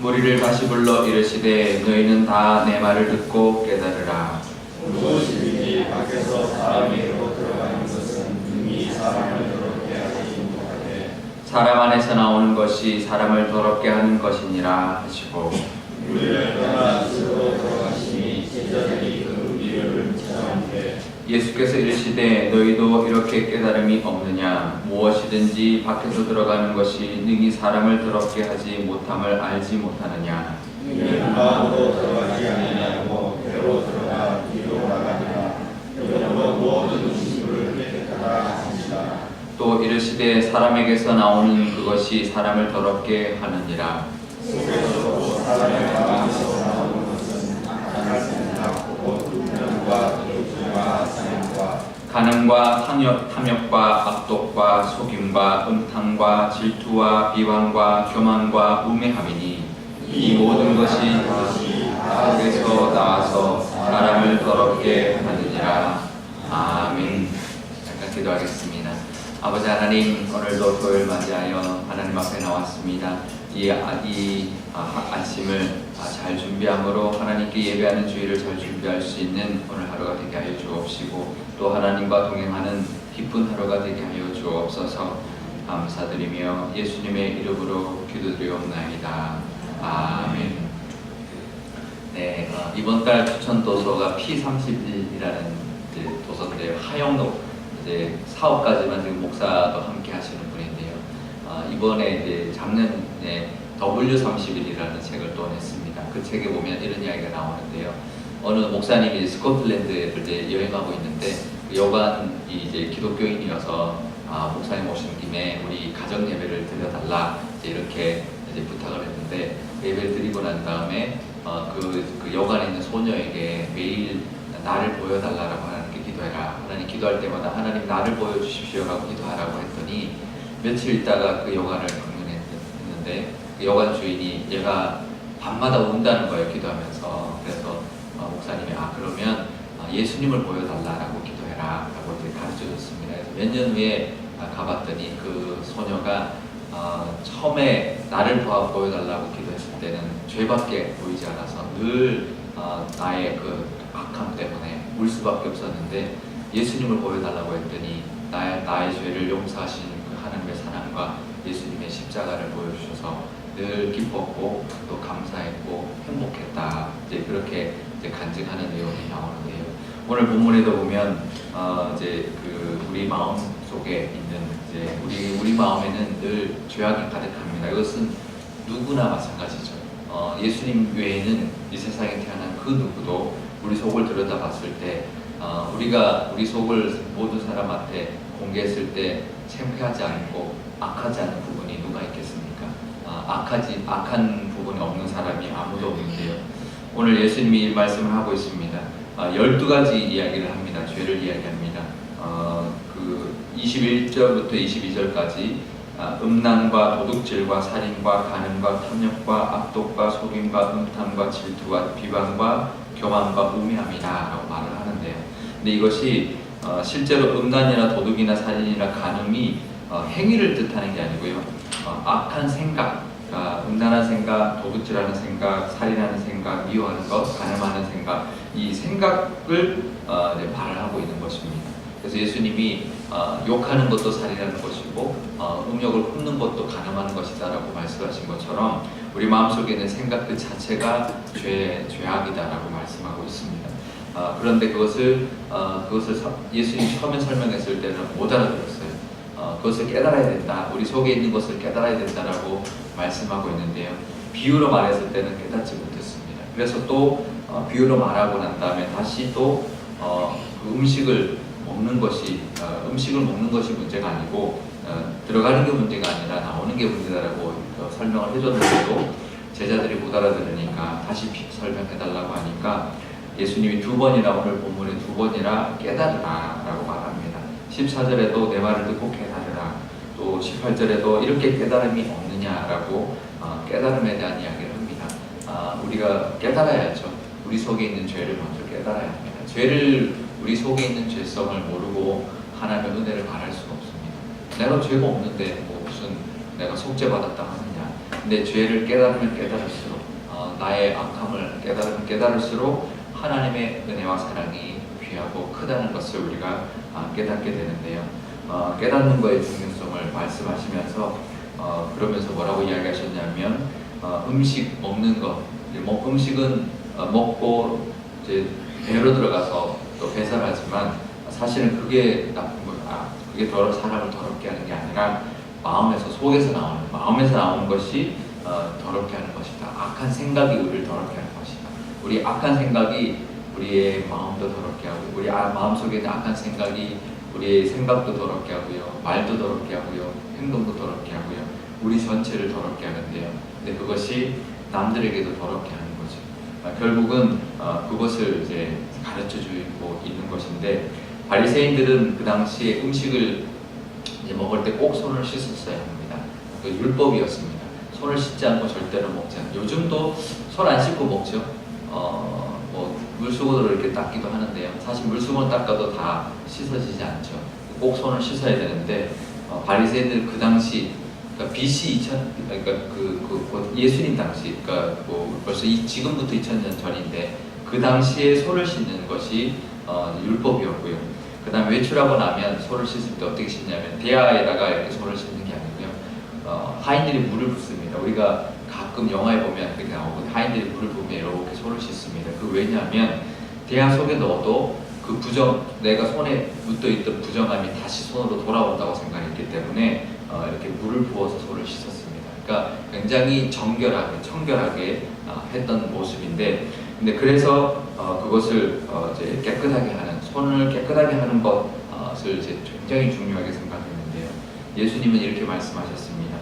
무리를 다시 불러 이르시되 너희는 다 내 말을 듣고 깨달으라. 무엇이든지 밖에서 사람이로 들어가는 것은 이미 사람을 더럽게 하지 못하되 사람 안에서 나오는 것이 사람을 더럽게 하는 것이니라 하시고. 우리를 떠나 스스로 돌아가심이 제자들이 예수께서 이르시되 너희도 이렇게 깨달음이 없느냐? 무엇이든지 밖에서 들어가는 것이 능히 사람을 더럽게 하지 못함을 알지 못하느냐? 또 이르시되 사람에게서 나오는 그것이 사람을 더럽게 하느니라 속에서도 사람의 마음에서 나오는 것은 악한 생각 곧 음란과 도둑질과 사냥과 간음과 탐욕, 탐욕과 악독과 속임과 음탕과 질투와 비방과 교만과 우매함이니 이 모든 것이 다 악에서 나와서 사람을 더럽게 하느니라. 아멘. 잠깐 기도하겠습니다. 아버지 하나님 오늘도 토요일 맞이하여 하나님 앞에 나왔습니다. 이, 아, 이 아, 아침을 아, 잘 준비함으로 하나님께 예배하는 주의를 잘 준비할 수 있는 오늘 하루가 되게 하여 주옵시고 또 하나님과 동행하는 기쁜 하루가 되게 하여 주옵소서. 감사드리며 예수님의 이름으로 기도드리옵나이다. 아멘. 네 어, 이번 달 추천 도서가 P31이라는 도서인데요. 하영록 이제 사업까지만 지금 목사도 함께 하시는 분인데요. 어, 이번에 이제 작년에 W31이라는 책을 또 냈습니다. 그 책에 보면 이런 이야기가 나오는데요. 어느 목사님이 스코틀랜드에 이제 여행하고 있는데 그 여관이 이제 기독교인이어서 아, 목사님 오신 김에 우리 가정 예배를 드려달라 이제 이렇게 이제 부탁을 했는데 예배를 드리고 난 다음에 어, 그, 그 여관에 있는 소녀에게 매일 나를 보여달라고 하나님께 기도해라. 하나님 기도할 때마다 하나님 나를 보여주십시오라고 기도하라고 했더니 며칠 있다가 그 여관을 방문했는데 그 여관 주인이 얘가 밤마다 운다는 거예요 기도하면서 그래서 어, 목사님이 아 그러면 어, 예수님을 보여달라라고 기도해라 라고 이제 가르쳐줬습니다. 그래서 몇 년 후에 아, 가봤더니 그 소녀가 어, 처음에 나를 보아 보여달라고 기도했을 때는 죄밖에 보이지 않아서 늘 어, 나의 그 악함 때문에 울 수밖에 없었는데 예수님을 보여달라고 했더니 나의, 나의 죄를 용서하신 그 하나님의 사랑과 예수님의 십자가를 보여주셔서 늘 기뻤고 또 감사했고 행복했다 이제 그렇게 이제 간증하는 내용이 나오는데요. 오늘 본문에도 보면 어, 이제 그 우리 마음 속에 있는 이제 우리 우리 마음에는 늘 죄악이 가득합니다. 이것은 누구나 마찬가지죠. 어, 예수님 외에는 이 세상에 태어난 그 누구도 우리 속을 들여다봤을 때 어, 우리가 우리 속을 모든 사람한테 공개했을 때 창피하지 않고 악하지 않은 부분이 누가 있겠습니까? 어, 악하지 악한 부분이 없는 사람이 아무도 없는데요. 오늘 예수님이 말씀을 하고 있습니다. 어, 12가지 이야기를 합니다. 죄를 이야기합니다. 어, 그 21절부터 22절까지 아, 음란과 도둑질과 살인과 간음과 탐욕과 악독과 속임과 음탕과 질투와 비방과 교만과 우매함이다라고 말을 하는데요. 근데 이것이 어, 실제로 음란이나 도둑이나 살인이나 간음이 어, 행위를 뜻하는 게 아니고요. 어, 악한 생각, 그러니까 음란한 생각, 도둑질하는 생각, 살인하는 생각, 미워하는 것, 간음하는 생각, 이 생각을 어, 네, 말을 하고 있는 것입니다. 그래서 예수님이 어, 욕하는 것도 살인하는 것이고 어, 음욕을 품는 것도 가늠하는 것이다라고 말씀하신 것처럼 우리 마음속에 있는 생각 그 자체가 죄 죄악이다라고 말씀하고 있습니다. 어, 그런데 그것을 어, 그것을 서- 예수님 처음에 설명했을 때는 못 알아들었어요. 어, 그것을 깨달아야 된다. 우리 속에 있는 것을 깨달아야 된다라고 말씀하고 있는데요. 비유로 말했을 때는 깨닫지 못했습니다. 그래서 또 어, 비유로 말하고 난 다음에 다시 또 어, 그 음식을 먹는 것이 어, 음식을 먹는 것이 문제가 아니고 어, 들어가는 게 문제가 아니라 나오는 게 문제다라고 어, 설명을 해줬는데도 제자들이 못 알아들으니까 다시 비- 설명해달라고 하니까 예수님이 두 번이나 오늘 본문에 두 번이나 깨달으라라고 말합니다. 14절에도 내 말을 듣고 깨달으라. 또 18절에도 이렇게 깨달음이 없느냐라고 어, 깨달음에 대한 이야기를 합니다. 아, 우리가 깨달아야죠. 우리 속에 있는 죄를 먼저 깨달아야 합니다. 죄를 우리 속에 있는 죄성을 모르고 하나님의 은혜를 바랄 수가 없습니다. 내가 죄가 없는데 뭐 무슨 내가 속죄받았다 하느냐. 내 죄를 깨달으면 깨달을수록 어, 나의 악함을 깨달으면 깨달을수록 하나님의 은혜와 사랑이 귀하고 크다는 것을 우리가 아, 깨닫게 되는데요. 어, 깨닫는 것의 중요성을 말씀하시면서 어, 그러면서 뭐라고 이야기하셨냐면 어, 음식 먹는 것, 뭐 음식은 어, 먹고 이제 배로 들어가서 또 배설하지만 사실은 그게 나쁜 거, 아, 그게 더러 사람을 더럽게 하는 게 아니라 마음에서 속에서 나오는 마음에서 나오는 것이 어, 더럽게 하는 것이다. 악한 생각이 우리를 더럽게 하는 것이다. 우리 악한 생각이 우리의 마음도 더럽게 하고 우리 아, 마음속에 있는 악한 생각이 우리의 생각도 더럽게 하고요. 말도 더럽게 하고요. 행동도 더럽게 하고요. 우리 전체를 더럽게 하는데요. 근데 그것이 남들에게도 더럽게 하는 거죠. 아, 결국은 어, 그것을 이제 가르쳐 주고 있는 것인데 바리새인들은 그 당시에 음식을 이제 먹을 때 꼭 손을 씻었어야 합니다. 그 율법이었습니다. 손을 씻지 않고 절대로 먹지 않아요. 요즘도 손 안 씻고 먹죠. 어, 뭐 물수건으로 이렇게 닦기도 하는데요. 사실 물수건 닦아도 다 씻어지지 않죠. 꼭 손을 씻어야 되는데 어, 바리새인들 그 당시 그러니까 BC 2000 그러니까 그, 그, 그 예수님 당시 그러니까 뭐 벌써 이, 지금부터 2000년 전인데 그 당시에 손을 씻는 것이 어, 율법이었고요. 그 다음 외출하고 나면 손을 씻을 때 어떻게 씻냐면 대야에다가 이렇게 손을 씻는 게 아니고요. 어, 하인들이 물을 붓습니다. 우리가 가끔 영화에 보면 그렇게 나오고 하인들이 물을 부으면 이렇게 손을 씻습니다. 그 왜냐하면 대야 속에 넣어도 그 부정 내가 손에 묻어 있던 부정함이 다시 손으로 돌아온다고 생각했기 때문에 어, 이렇게 물을 부어서 손을 씻었습니다. 그러니까 굉장히 정결하게 청결하게 어, 했던 모습인데 근데 그래서 어, 그것을 어, 이제 깨끗하게 하는 손을 깨끗하게 하는 것을 이제 굉장히 중요하게 생각했는데요. 예수님은 이렇게 말씀하셨습니다.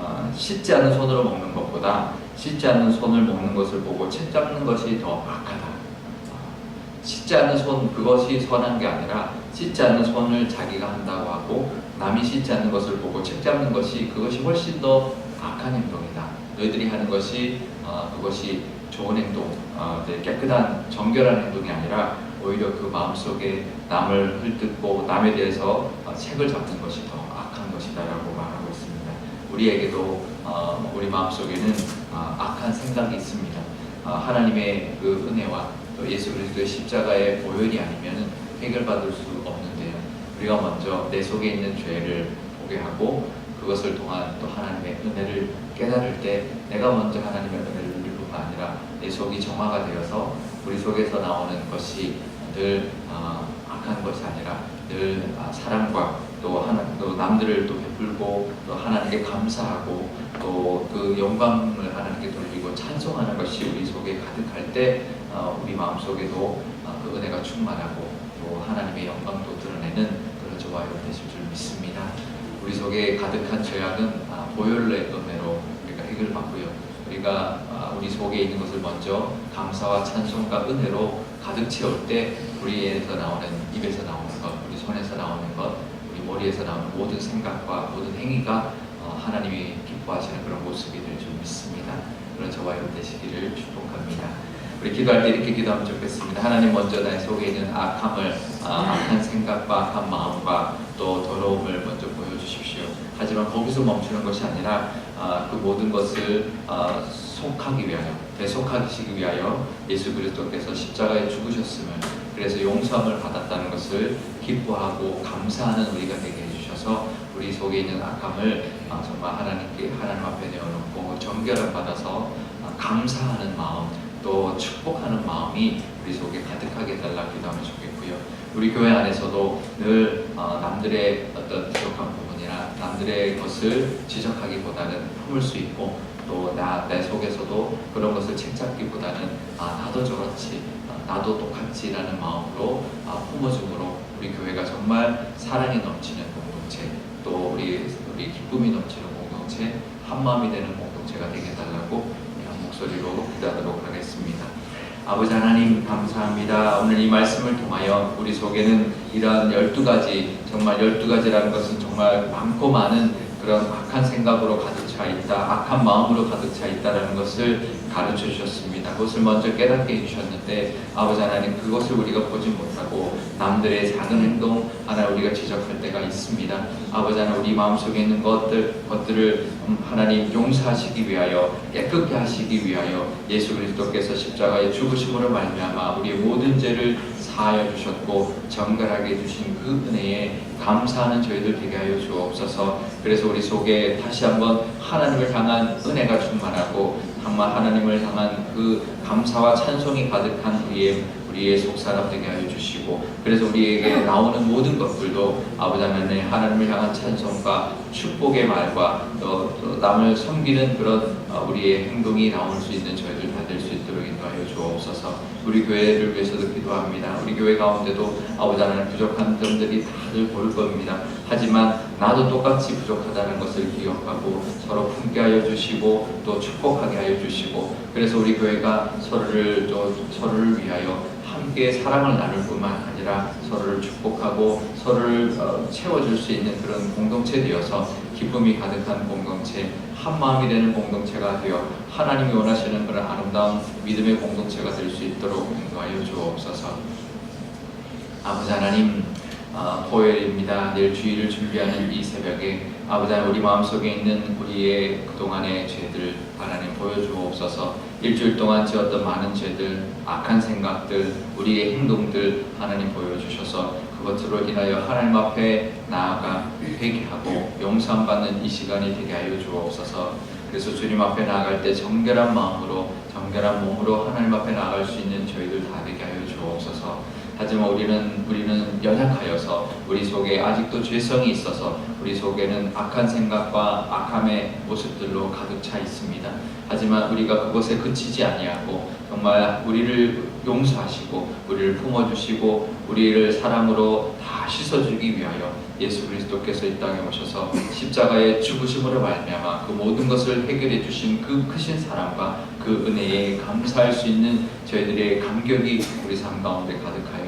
어, 씻지 않은 손으로 먹는 것 보다 씻지 않는 손을 먹는 것을 보고 책 잡는 것이 더 악하다. 어, 씻지 않는 손 그것이 선한 게 아니라 씻지 않는 손을 자기가 한다고 하고 남이 씻지 않는 것을 보고 책 잡는 것이 그것이 훨씬 더 악한 행동이다. 너희들이 하는 것이 어, 그것이 좋은 행동, 어, 이제 깨끗한 정결한 행동이 아니라 오히려 그 마음속에 남을 헐뜯고 남에 대해서 어, 책을 잡는 것이 더 악한 것이다라고 말하고 있습니다. 우리에게도 어, 우리 마음속에는 어, 악한 생각이 있습니다. 어, 하나님의 그 은혜와 또 예수 그리스도의 십자가의 보혈이 아니면 해결받을 수 없는데요. 우리가 먼저 내 속에 있는 죄를 보게 하고 그것을 통한 또 하나님의 은혜를 깨달을 때 내가 먼저 하나님의 은혜를 누릴 뿐만 아니라 내 속이 정화가 되어서 우리 속에서 나오는 것이 늘 어, 악한 것이 아니라 늘 아, 사랑과 또 하나 또 남들을 또 베풀고 또 하나님께 감사하고 또 그 영광을 하나님께 돌리고 찬송하는 것이 우리 속에 가득할 때 어, 우리 마음 속에도 어, 그 은혜가 충만하고 또 하나님의 영광도 드러내는 그런 저와 여러분 되실 줄 믿습니다. 우리 속에 가득한 죄악은 아, 보혈의 은혜로 우리가 해결받고요. 우리가 아, 우리 속에 있는 것을 먼저 감사와 찬송과 은혜로 가득 채울 때 우리에서 나오는 입에서 나오는 것, 우리 손에서 나오는 것, 우리 머리에서 나오는 모든 생각과 모든 행위가 어, 하나님이 기뻐하시는 그런 될줄 믿습니다. 그런 저와 여러분 되시기를 축복합니다. 우리 기도할 때 이렇게 기도하면 좋겠습니다. 하나님 먼저 내 속에 있는 악함을 아, 악한 생각과 악한 마음과 또 더러움을 먼저. 하지만 거기서 멈추는 것이 아니라 아, 그 모든 것을 아, 속하기 위하여 대속하시기 위하여 예수 그리스도께서 십자가에 죽으셨음을 그래서 용서함을 받았다는 것을 기뻐하고 감사하는 우리가 되게 해주셔서 우리 속에 있는 악함을 아, 정말 하나님께 하나님 앞에 내어놓고 정결을 받아서 아, 감사하는 마음 또 축복하는 마음이 우리 속에 가득하게 달라 기도하면 좋겠고요. 우리 교회 안에서도 늘 어, 남들의 어떤 부분이나 남들의 것을 지적하기보다는 품을 수 있고 또 나 내 속에서도 그런 것을 책잡기보다는 아 나도 저렇지 아, 나도 똑같지라는 마음으로 아, 품어줌으로 우리 교회가 정말 사랑이 넘치는 공동체 또 우리 우리 기쁨이 넘치는 공동체 한 마음이 되는 공동체가 되게 달라고 한 목소리로 기도하도록 하겠습니다. 아버지 하나님 감사합니다. 오늘 이 말씀을 통하여 우리 속에는 이러한 열두 가지 정말 열두 가지라는 것은 정말 많고 많은 그런 악한 생각으로 가득 차 있다, 악한 마음으로 가득 차 있다라는 것을 가르쳐 주셨습니다. 그것을 먼저 깨닫게 해주셨는데 아버지 하나님 그것을 우리가 보지 못하고 남들의 작은 행동 하나 우리가 지적할 때가 있습니다. 아버지 하나님 우리 마음속에 있는 것들 것들을 음, 하나님 용서하시기 위하여 깨끗게 하시기 위하여 예수 그리스도께서 십자가의 죽으심으로 말미암아 우리의 모든 죄를 사하여 주셨고 정결하게 해주신 그 은혜에 감사하는 저희들 되게 하여 주옵소서. 그래서 우리 속에 다시 한번 하나님을 향한 은혜가 충만하고 정말 하나님을 향한 그 감사와 찬송이 가득한 우리의 우리의 속 사람 되게 하여 주시고 그래서 우리에게 나오는 모든 것들도 아버지 하나님의 하나님을 향한 찬송과 축복의 말과 또, 또 남을 섬기는 그런 어, 우리의 행동이 나올 수 있는 저희들 다 될수 인도하여 주옵소서. 우리 교회를 위해서도 기도합니다. 우리 교회 가운데도 아버지 하나님 부족한 점들이 다들 보일 겁니다. 하지만 나도 똑같이 부족하다는 것을 기억하고 서로 품게 하여 주시고 또 축복하게 하여 주시고 그래서 우리 교회가 서로를 또 서로를 위하여 함께 사랑을 나눌 뿐만 아니라 서로를 축복하고 서로를 어, 채워줄 수 있는 그런 공동체 되어서 기쁨이 가득한 공동체, 한 마음이 되는 공동체가 되어 하나님이 원하시는 그런 아름다운 믿음의 공동체가 될 수 있도록 인도하여 주옵소서. 아버지 하나님, 어, 토요일입니다. 내일 주일을 준비하는 이 새벽에 아버지 우리 마음속에 있는 우리의 그동안의 죄들 하나님 보여주옵소서. 일주일 동안 지었던 많은 죄들 악한 생각들 우리의 행동들 하나님 보여주셔서 그것으로 인하여 하나님 앞에 나아가 회개하고 용서받는 이 시간이 되게 하여 주옵소서. 그래서 주님 앞에 나아갈 때 정결한 마음으로 정결한 몸으로 하나님 앞에 나아갈 수 있는 저희들 다 되게 하여 주옵소서 하지만 우리는 우리는 연약하여서 우리 속에 아직도 죄성이 있어서 우리 속에는 악한 생각과 악함의 모습들로 가득 차 있습니다. 하지만 우리가 그것에 그치지 아니하고 정말 우리를 용서하시고 우리를 품어주시고 우리를 사랑으로 다 씻어주기 위하여 예수 그리스도께서 이 땅에 오셔서 십자가의 죽으심으로 말미암아 그 모든 것을 해결해 주신 그 크신 사랑과 그 은혜에 감사할 수 있는 저희들의 감격이 우리 삶 가운데 가득하여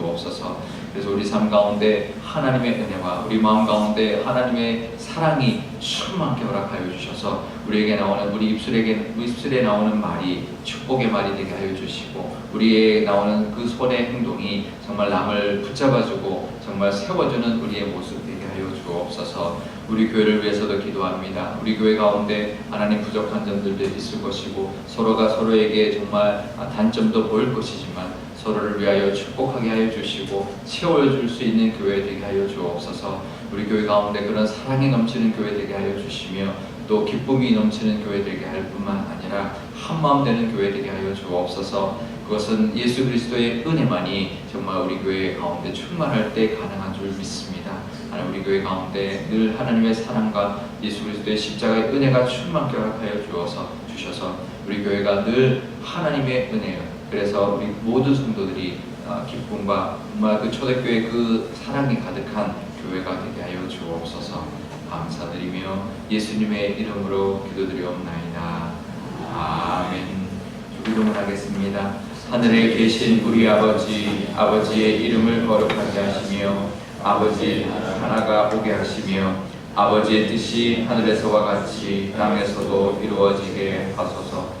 주옵소서. 그래서 우리 삶 가운데 하나님의 은혜와 우리 마음 가운데 하나님의 사랑이 충만케 허락하여 주셔서 우리에게 나오는 우리 입술에게 우리 입술에 나오는 말이 축복의 말이 되게 하여 주시고 우리의 나오는 그 손의 행동이 정말 남을 붙잡아주고 정말 세워주는 우리의 모습 되게 하여 주옵소서. 우리 교회를 위해서도 기도합니다. 우리 교회 가운데 하나님 부족한 점들도 있을 것이고 서로가 서로에게 정말 단점도 보일 것이지만 서로를 위하여 축복하게 하여 주시고 채워줄 수 있는 교회 되게 하여 주옵소서. 우리 교회 가운데 그런 사랑이 넘치는 교회 되게 하여 주시며 또 기쁨이 넘치는 교회 되게 할 뿐만 아니라 한 마음 되는 교회 되게 하여 주옵소서. 그것은 예수 그리스도의 은혜만이 정말 우리 교회 가운데 충만할 때 가능한 줄 믿습니다. 하나님 우리 교회 가운데 늘 하나님의 사랑과 예수 그리스도의 십자가의 은혜가 충만케 허락하여 주어서 주셔서 우리 교회가 늘 하나님의 은혜요. 그래서 우리 모든 성도들이 어, 기쁨과 정말 그 초대교회 그 사랑이 가득한 교회가 되게 하여 주옵소서 감사드리며 예수님의 이름으로 기도드리옵나이다. 아멘. 주기도문 하겠습니다. 하늘에 계신 우리 아버지, 아버지의 이름을 거룩하게 하시며 아버지 하나가 오게 하시며 아버지의 뜻이 하늘에서와 같이 땅에서도 이루어지게 하소서.